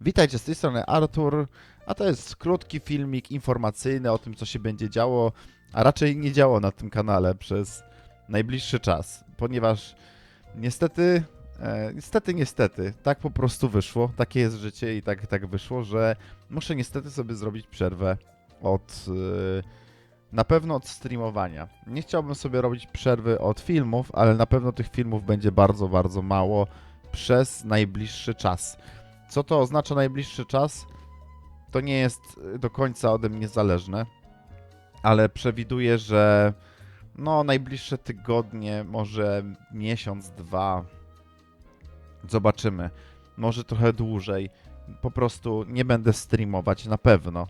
Witajcie z tej strony Artur, a to jest krótki filmik informacyjny o tym, co się będzie działo, a raczej nie działo na tym kanale przez najbliższy czas, ponieważ niestety, e, niestety, niestety, tak po prostu wyszło, takie jest życie i tak, tak wyszło, że muszę niestety sobie zrobić przerwę od, e, na pewno od streamowania. Nie chciałbym sobie robić przerwy od filmów, ale na pewno tych filmów będzie bardzo, bardzo mało przez najbliższy czas. Co to oznacza najbliższy czas? To nie jest y, do końca ode mnie zależne, ale przewiduję, że no najbliższe tygodnie, może miesiąc, dwa, zobaczymy. Może trochę dłużej. Po prostu nie będę streamować na pewno.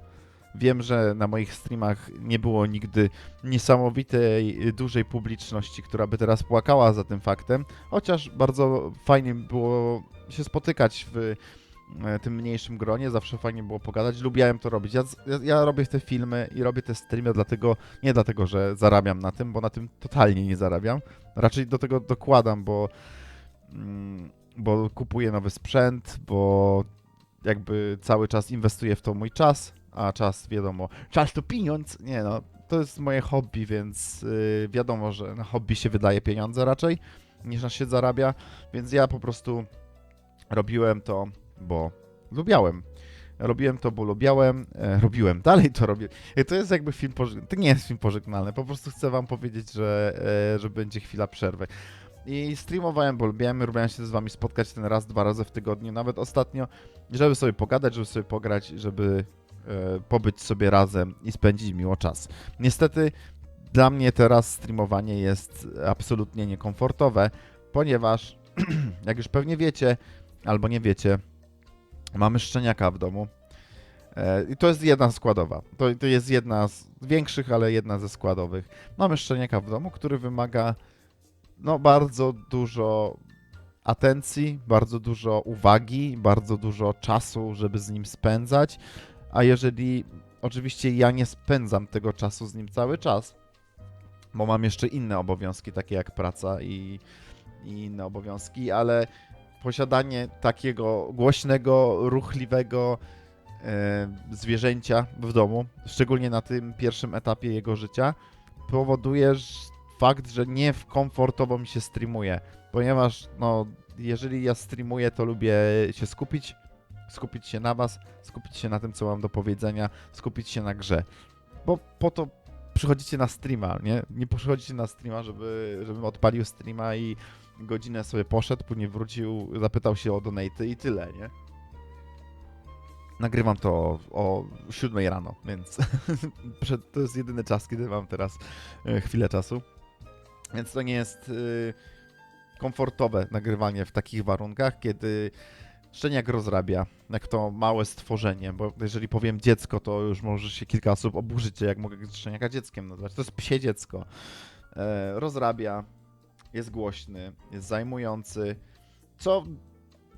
Wiem, że na moich streamach nie było nigdy niesamowitej, y, dużej publiczności, która by teraz płakała za tym faktem, chociaż bardzo fajnie było się spotykać w tym mniejszym gronie, zawsze fajnie było pogadać. Lubiałem to robić. Ja, ja, ja robię te filmy i robię te streamy dlatego, nie dlatego, że zarabiam na tym, bo na tym totalnie nie zarabiam. Raczej do tego dokładam, bo, mm, bo kupuję nowy sprzęt, bo jakby cały czas inwestuję w to mój czas, a czas wiadomo, czas to pieniądz. Nie no, to jest moje hobby, więc yy, wiadomo, że na hobby się wydaje pieniądze raczej niż na się zarabia, więc ja po prostu robiłem to, bo lubiałem. Robiłem to, bo lubiałem, e, robiłem, dalej to robię. E, To jest jakby film pożegnalny, to nie jest film pożegnalny, po prostu chcę wam powiedzieć, że, e, że będzie chwila przerwy. I streamowałem, bo lubiłem, lubiłem się z wami spotkać ten raz, dwa razy w tygodniu, nawet ostatnio, żeby sobie pogadać, żeby sobie pograć, żeby e, pobyć sobie razem i spędzić miło czas. Niestety dla mnie teraz streamowanie jest absolutnie niekomfortowe, ponieważ, jak już pewnie wiecie, albo nie wiecie, mamy szczeniaka w domu. E, I to jest jedna składowa. To, to jest jedna z większych, ale jedna ze składowych. Mamy szczeniaka w domu, który wymaga no, bardzo dużo atencji, bardzo dużo uwagi, bardzo dużo czasu, żeby z nim spędzać. A jeżeli oczywiście ja nie spędzam tego czasu z nim cały czas, bo mam jeszcze inne obowiązki, takie jak praca i, i inne obowiązki, ale posiadanie takiego głośnego, ruchliwego e, zwierzęcia w domu, szczególnie na tym pierwszym etapie jego życia, powoduje fakt, że nie w komfortowo mi się streamuje, ponieważ no, jeżeli ja streamuję, to lubię się skupić, skupić się na was, skupić się na tym, co mam do powiedzenia, skupić się na grze, bo po to przychodzicie na streama, nie? Nie przychodzicie na streama, żeby, żebym odpalił streama i godzinę sobie poszedł, później wrócił, zapytał się o donaty i tyle, nie? Nagrywam to o, o 7 rano, więc to jest jedyny czas, kiedy mam teraz e, chwilę czasu. Więc to nie jest y, komfortowe nagrywanie w takich warunkach, kiedy szczeniak rozrabia, jak to małe stworzenie, bo jeżeli powiem dziecko, to już może się kilka osób oburzyć, jak mogę szczeniaka dzieckiem nazwać. To jest psie dziecko. E, rozrabia, jest głośny, jest zajmujący, co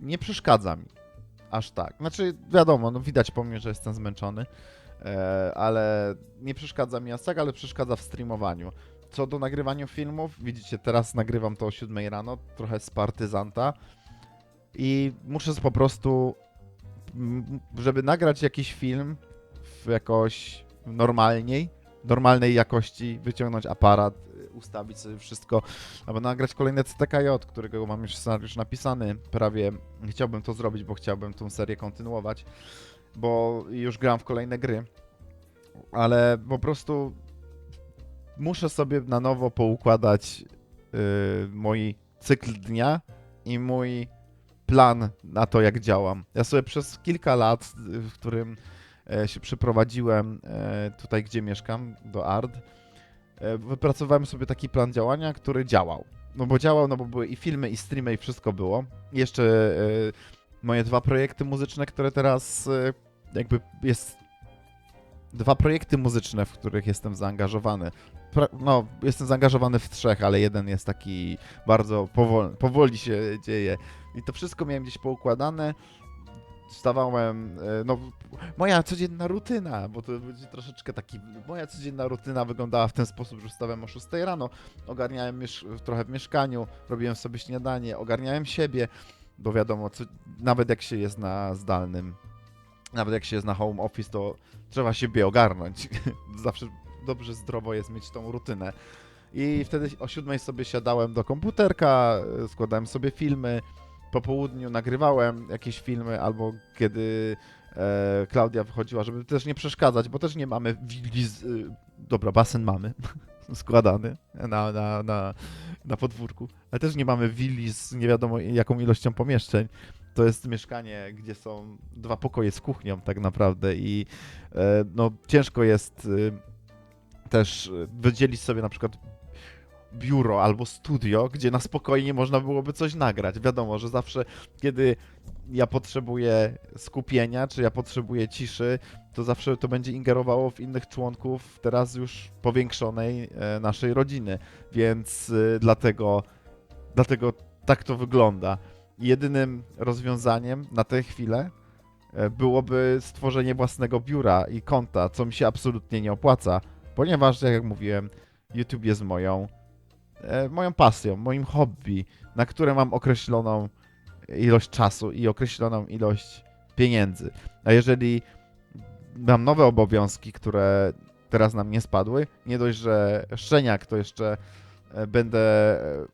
nie przeszkadza mi aż tak. Znaczy, wiadomo, no widać po mnie, że jestem zmęczony, e, ale nie przeszkadza mi aż tak, ale przeszkadza w streamowaniu. Co do nagrywania filmów, widzicie, teraz nagrywam to o 7 rano, trochę z partyzanta i muszę po prostu, żeby nagrać jakiś film w jakoś normalniej, normalnej jakości, wyciągnąć aparat, ustawić sobie wszystko, aby nagrać kolejne CTKJ, którego mam już scenariusz napisany, prawie chciałbym to zrobić, bo chciałbym tą serię kontynuować, bo już gram w kolejne gry, ale po prostu muszę sobie na nowo poukładać yy, mój cykl dnia i mój plan na to, jak działam. Ja sobie przez kilka lat, w którym e, się przeprowadziłem e, tutaj, gdzie mieszkam, do Ard, wypracowałem sobie taki plan działania, który działał. No bo działał, no bo były i filmy, i streamy, i wszystko było. Jeszcze e, moje dwa projekty muzyczne, które teraz e, jakby jest dwa projekty muzyczne, w których jestem zaangażowany. No, jestem zaangażowany w trzech, ale jeden jest taki bardzo powoli, powoli się dzieje. I to wszystko miałem gdzieś poukładane. Wstawałem, e, no, moja codzienna rutyna, bo to będzie troszeczkę taki, moja codzienna rutyna wyglądała w ten sposób, że wstawałem o 6 rano, ogarniałem trochę w mieszkaniu, robiłem sobie śniadanie, ogarniałem siebie, bo wiadomo, co, nawet jak się jest na zdalnym, nawet jak się jest na home office, to trzeba siebie ogarnąć. Zawsze dobrze, zdrowo jest mieć tą rutynę. I wtedy o siódmej sobie siadałem do komputerka, e, składałem sobie filmy, po południu nagrywałem jakieś filmy, albo kiedy e, Klaudia wychodziła, żeby też nie przeszkadzać, bo też nie mamy willi z... Y, dobra, basen mamy, składany na, na, na, na podwórku, ale też nie mamy willi z nie wiadomo jaką ilością pomieszczeń. To jest mieszkanie, gdzie są dwa pokoje z kuchnią tak naprawdę i e, no ciężko jest y, też y, wydzielić sobie na przykład biuro albo studio, gdzie na spokojnie można byłoby coś nagrać. Wiadomo, że zawsze kiedy ja potrzebuję skupienia, czy ja potrzebuję ciszy, to zawsze to będzie ingerowało w innych członków teraz już powiększonej e, naszej rodziny. Więc y, dlatego, dlatego tak to wygląda. Jedynym rozwiązaniem na tę chwilę e, byłoby stworzenie własnego biura i konta, co mi się absolutnie nie opłaca, ponieważ, jak mówiłem, YouTube jest moją, e, moją pasją, moim hobby, na które mam określoną ilość czasu i określoną ilość pieniędzy. A jeżeli mam nowe obowiązki, które teraz nam nie spadły, nie dość, że szczeniak, to jeszcze e, będę, e,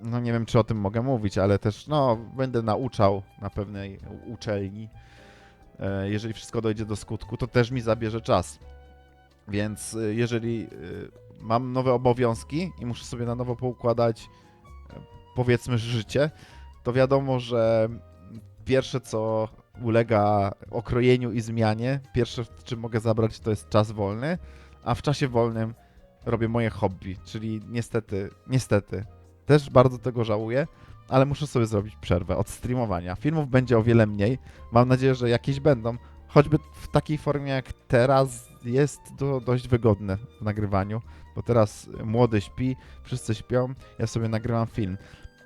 no nie wiem, czy o tym mogę mówić, ale też, no, będę nauczał na pewnej uczelni. E, Jeżeli wszystko dojdzie do skutku, to też mi zabierze czas. Więc e, jeżeli e, mam nowe obowiązki i muszę sobie na nowo poukładać, e, powiedzmy, życie, to wiadomo, że pierwsze co ulega okrojeniu i zmianie, pierwsze w czym mogę zabrać to jest czas wolny, a w czasie wolnym robię moje hobby, czyli niestety, niestety, też bardzo tego żałuję, ale muszę sobie zrobić przerwę od streamowania. Filmów będzie o wiele mniej, mam nadzieję, że jakieś będą, choćby w takiej formie jak teraz jest to dość wygodne w nagrywaniu, bo teraz młody śpi, wszyscy śpią, ja sobie nagrywam film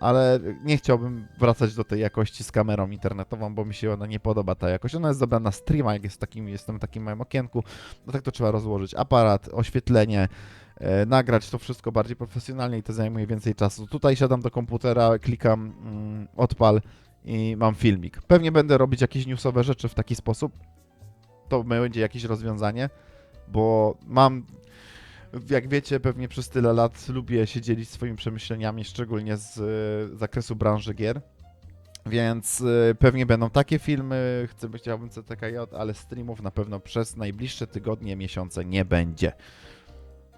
ale nie chciałbym wracać do tej jakości z kamerą internetową, bo mi się ona nie podoba, ta jakość. Ona jest dobra na streama, jak jest takim, jestem w takim małym okienku, no tak to trzeba rozłożyć. Aparat, oświetlenie, e, nagrać to wszystko bardziej profesjonalnie i to zajmuje więcej czasu. Tutaj siadam do komputera, klikam mm, odpal i mam filmik. Pewnie będę robić jakieś newsowe rzeczy w taki sposób. To będzie jakieś rozwiązanie, bo mam jak wiecie, pewnie przez tyle lat lubię się dzielić swoimi przemyśleniami, szczególnie z y, zakresu branży gier. Więc y, pewnie będą takie filmy, chcę, chciałbym CTKJ, ale streamów na pewno przez najbliższe tygodnie, miesiące nie będzie.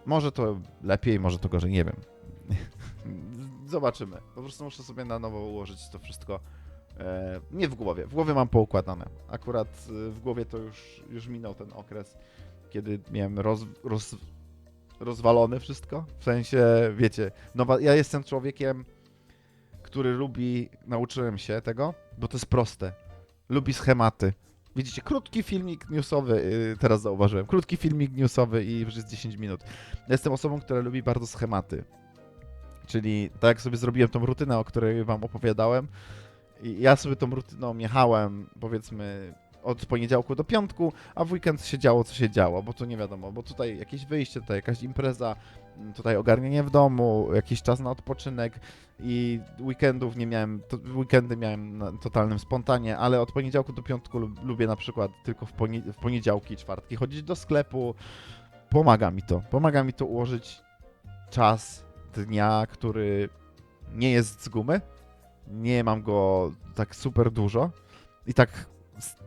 Może to lepiej, może to gorzej, nie wiem. Zobaczymy. Po prostu muszę sobie na nowo ułożyć to wszystko. E, nie w głowie. W głowie mam poukładane. Akurat y, w głowie to już, już minął ten okres, kiedy miałem roz, roz, rozwalone wszystko. W sensie, wiecie, nowa, ja jestem człowiekiem, który lubi, nauczyłem się tego, bo to jest proste. Lubi schematy. Widzicie, krótki filmik newsowy, yy, teraz zauważyłem, krótki filmik newsowy i już jest 10 minut. Ja Jestem osobą, która lubi bardzo schematy. Czyli tak jak sobie zrobiłem tą rutynę, o której wam opowiadałem, ja sobie tą rutyną jechałem, powiedzmy, od poniedziałku do piątku, a w weekend się działo, co się działo, bo tu nie wiadomo, bo tutaj jakieś wyjście, tutaj jakaś impreza, m, tutaj ogarnienie w domu, jakiś czas na odpoczynek i weekendów nie miałem, to, weekendy miałem na totalnym spontanie, ale od poniedziałku do piątku lub, lubię na przykład tylko w, poni w poniedziałki czwartki chodzić do sklepu, pomaga mi to, pomaga mi to ułożyć czas dnia, który nie jest z gumy, nie mam go tak super dużo. I tak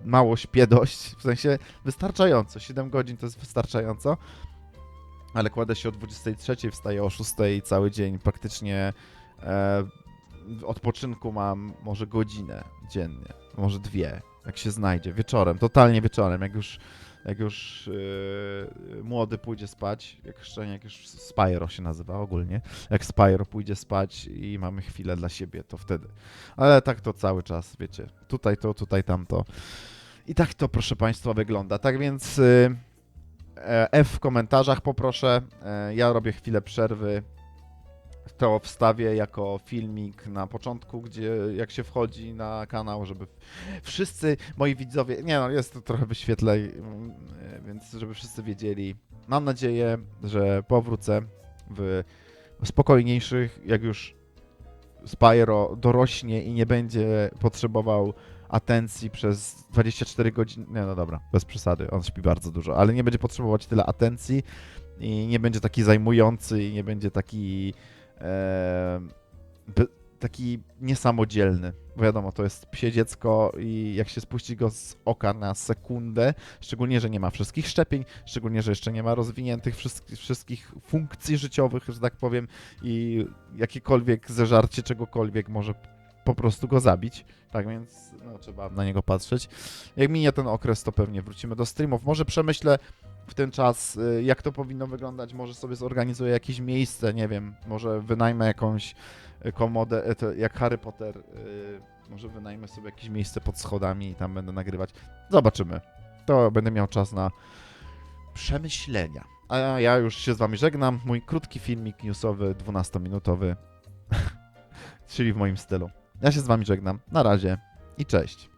mało śpię dość, w sensie wystarczająco, 7 godzin to jest wystarczająco, ale kładę się o 23, wstaję o 6 i cały dzień. Praktycznie e, odpoczynku mam może godzinę dziennie, może dwie, jak się znajdzie, wieczorem, totalnie wieczorem, jak już jak już e, młody pójdzie spać, jak szczeniak już Spyro się nazywa ogólnie, jak Spyro pójdzie spać i mamy chwilę dla siebie, to wtedy. Ale tak to cały czas, wiecie. Tutaj to, tutaj tamto. I tak to, proszę Państwa, wygląda. Tak więc y, e, F w komentarzach poproszę. E, Ja robię chwilę przerwy. To wstawię jako filmik na początku, gdzie jak się wchodzi na kanał, żeby wszyscy moi widzowie, nie no, jest to trochę wyświetlej, mm, więc żeby wszyscy wiedzieli. Mam nadzieję, że powrócę w spokojniejszych, jak już Spyro dorośnie i nie będzie potrzebował atencji przez 24 godziny. Nie, no dobra, bez przesady, on śpi bardzo dużo, ale nie będzie potrzebować tyle atencji i nie będzie taki zajmujący i nie będzie taki taki niesamodzielny. Bo wiadomo, to jest psie dziecko i jak się spuści go z oka na sekundę, szczególnie, że nie ma wszystkich szczepień, szczególnie, że jeszcze nie ma rozwiniętych wszystkich, wszystkich funkcji życiowych, że tak powiem, i jakiekolwiek zeżarcie czegokolwiek może po prostu go zabić. Tak więc no, trzeba na niego patrzeć. Jak minie ten okres, to pewnie wrócimy do streamów. Może przemyślę w ten czas, y, jak to powinno wyglądać. Może sobie zorganizuję jakieś miejsce, nie wiem, może wynajmę jakąś y, komodę, y, jak Harry Potter. Może wynajmę sobie jakieś miejsce pod schodami i tam będę nagrywać. Zobaczymy. To będę miał czas na przemyślenia. A ja już się z wami żegnam. Mój krótki filmik newsowy, 12-minutowy, czyli w moim stylu. Ja się z wami żegnam. Na razie i cześć.